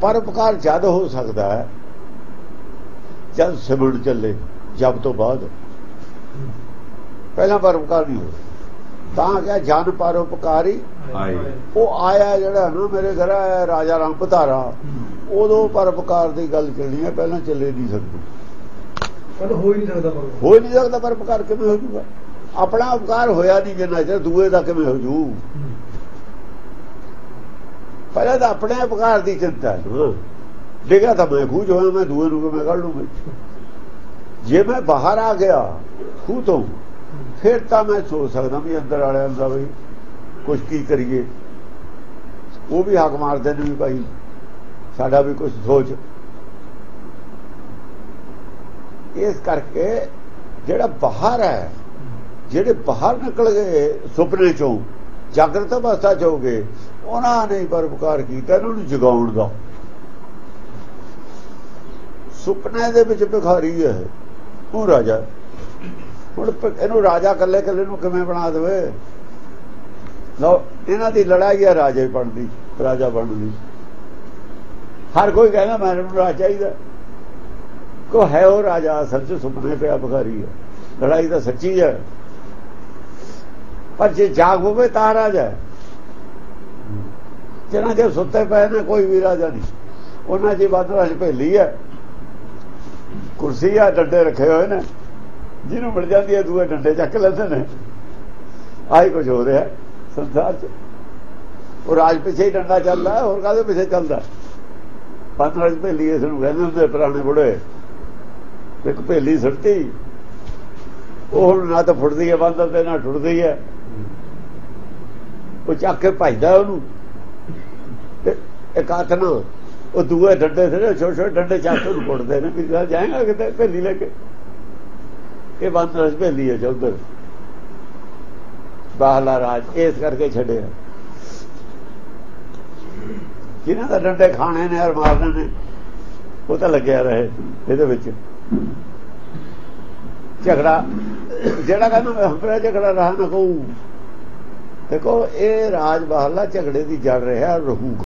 ਪਰਉਪਕਾਰ ਜਦ ਹੋ ਸਕਦਾ ਹੈ ਜਦ ਸਿਮਰਨ ਚੱਲੇ ਜਬ ਤੋਂ ਬਾਅਦ। ਪਹਿਲਾਂ ਪਰਉਪਕਾਰ ਨਹੀਂ ਹੋ ਤਾਂ ਕਿਹਾ ਜਨ ਪਰਉਪਕਾਰੀ ਆਏ। ਉਹ ਆਇਆ ਜਿਹੜਾ ਨਾ ਮੇਰੇ ਘਰ ਆਇਆ ਰਾਜਾ ਰਾਮ ਪਧਾਰਾ ਉਦੋਂ ਪਰਉਪਕਾਰ ਦੀ ਗੱਲ ਚੱਲਣੀ ਹੈ ਪਹਿਲਾਂ ਚੱਲੇ ਨਹੀਂ ਸਕਦੀ। ਪਰ ਹੋ ਹੀ ਨਹੀਂ ਸਕਦਾ ਪਰ ਹੋ ਹੀ ਨਹੀਂ ਸਕਦਾ ਪਰਉਪਕਾਰ ਕਿਵੇਂ ਹੋ ਜੂਗਾ? ਆਪਣਾ ਉਪਕਾਰ ਹੋਇਆ ਨਹੀਂ ਜਿੰਨਾ ਚਿਰ ਦੂਏ ਦਾ ਕਿਵੇਂ ਹੋ ਜੂ? ਪਹਿਲਾਂ ਤਾਂ ਆਪਣੇ ਉਪਕਾਰ ਦੀ ਚਿੰਤਾ ਹੈ। ਡਿਗਾ ਤਾਂ ਮੈਂ ਖੂਜ ਹੋਇਆ ਮੈਂ ਦੂਏ ਨੂੰ ਕਿਵੇਂ ਕੱਢ ਲੂੰਗਾ ਜੇ ਮੈਂ ਬਾਹਰ ਆ ਗਿਆ ਖੂਹ ਤੋਂ ਫਿਰ ਤਾਂ ਮੈਂ ਸੋਚ ਸਕਦਾ ਵੀ ਅੰਦਰ ਵਾਲਿਆਂ ਦਾ ਵੀ ਕੁਝ ਕੀ ਕਰੀਏ। ਉਹ ਵੀ ਹੱਕ ਮਾਰਦੇ ਨੇ ਵੀ ਭਾਈ ਸਾਡਾ ਵੀ ਕੁਝ ਸੋਚ। ਇਸ ਕਰਕੇ ਜਿਹੜਾ ਬਾਹਰ ਹੈ ਜਿਹੜੇ ਬਾਹਰ ਨਿਕਲ ਗਏ ਸੁਪਨੇ ਚੋਂ ਜਾਗਰਤ ਅਵਸਥਾ ਚ ਹੋ ਗਏ ਉਹਨਾਂ ਨੇ ਪਰਉਪਕਾਰ ਕੀਤਾ, ਇਹਨਾਂ ਨੂੰ ਜਗਾਉਣ ਦਾ। ਸੁਪਨੇ ਦੇ ਵਿੱਚ ਭਿਖਾਰੀ ਹੈ ਉਹ ਰਾਜਾ। ਹੁਣ ਇਹਨੂੰ ਰਾਜਾ ਕੱਲੇ ਕੱਲੇ ਨੂੰ ਕਿਵੇਂ ਬਣਾ ਦੇਵੇ? ਲਓ, ਇਹਨਾਂ ਦੀ ਲੜਾਈ ਹੈ ਰਾਜੇ ਬਣਦੀ ਰਾਜਾ ਬਣਦੀ ਹਰ ਕੋਈ ਕਹਿੰਦਾ ਮੈਨੂੰ ਰਾਜਾ ਚਾਹੀਦਾ ਕੋ ਹੈ ਉਹ ਰਾਜਾ, ਅਸਲ ਚ ਸੁਪਨੇ ਪਿਆ ਭਿਖਾਰੀ ਹੈ ਲੜਾਈ ਤਾਂ ਸੱਚੀ ਹੈ ਪਰ ਜੇ ਜਾਗ ਹੋਵੇ ਤਾਂ ਰਾਜਾ ਜਿਹਨਾਂ ਦੇ ਸੁੱਤੇ ਪਏ ਨੇ ਕੋਈ ਵੀ ਰਾਜਾ ਨਹੀਂ। ਉਹਨਾਂ ਦੀ ਬਾਦਰਾਂ ਚ ਭੇਲੀ ਹੈ। ਕੁਰਸੀ ਆ, ਡੰਡੇ ਰੱਖੇ ਹੋਏ ਨੇ। ਜਿਹਨੂੰ ਮਿਲ ਜਾਂਦੀ ਹੈ, ਦੂਏ ਡੰਡੇ ਚੱਕ ਲੈਂਦੇ ਨੇ। ਆਹੀ ਕੁਝ ਹੋ ਰਿਹਾ ਸੰਸਾਰ 'ਚ। ਉਹ ਰਾਜ ਪਿੱਛੇ ਹੀ ਡੰਡਾ ਚੱਲਦਾ ਹੋਰ ਕਾਹਦੇ ਪਿੱਛੇ ਚੱਲਦਾ ਬਾਦਰਾਂ ਚ ਭੇਲੀ ਇਸ ਨੂੰ ਕਹਿੰਦੇ ਹੁੰਦੇ ਪੁਰਾਣੇ ਬੁੜੇ। ਇੱਕ ਭੇਲੀ ਸੁੱਟੀ ਉਹ ਹੁਣ ਨਾ ਤਾਂ ਫੁੱਟਦੀ ਹੈ ਬੰਦ ਤੇ ਨਾ ਟੁੱਟਦੀ ਹੈ। ਉਹ ਚੱਕ ਕੇ ਭਜਦਾ ਉਹਨੂੰ। ਤੇ ਇੱਕ ਹੱਥ ਨਾਲ। ਉਹ ਦੂਏ ਡੰਡੇ ਤੇ ਛੋਟੇ ਛੋਟੇ ਡੰਡੇ ਚੱਕ ਕੇ ਉਹਨੂੰ ਕੁੱਟਦੇ ਨੇ ਵੀ ਜਾ ਜਾਏਗਾ ਕਿਤੇ ਭੇਲੀ ਲੈ ਕੇ। ਇਹ ਬੰਦਰ ਭੇਲੀ ਹੈ ਚੌਧਰ ਬਾਹਲਾ ਰਾਜ ਇਸ ਕਰਕੇ ਛੱਡਿਆ। ਜਿਨ੍ਹਾਂ ਦਾ ਡੰਡੇ ਖਾਣੇ ਨੇ ਔਰ ਮਾਰਨੇ ਨੇ, ਉਹ ਤਾਂ ਲੱਗਿਆ ਰਹੇ ਇਹਦੇ ਵਿੱਚ। ਝਗੜਾ, ਜਿਹੜਾ ਕਹਿੰਦਾ ਮੈਂ ਹਮਰਾ ਝਗੜਾ ਰਹਾ ਨਾ ਕਹੂੰ। ਦੇਖੋ ਇਹ ਰਾਜ ਬਾਹਰਲਾ ਝਗੜੇ ਦੀ ਜੜ ਰਿਹਾ ਰਹੂਗਾ।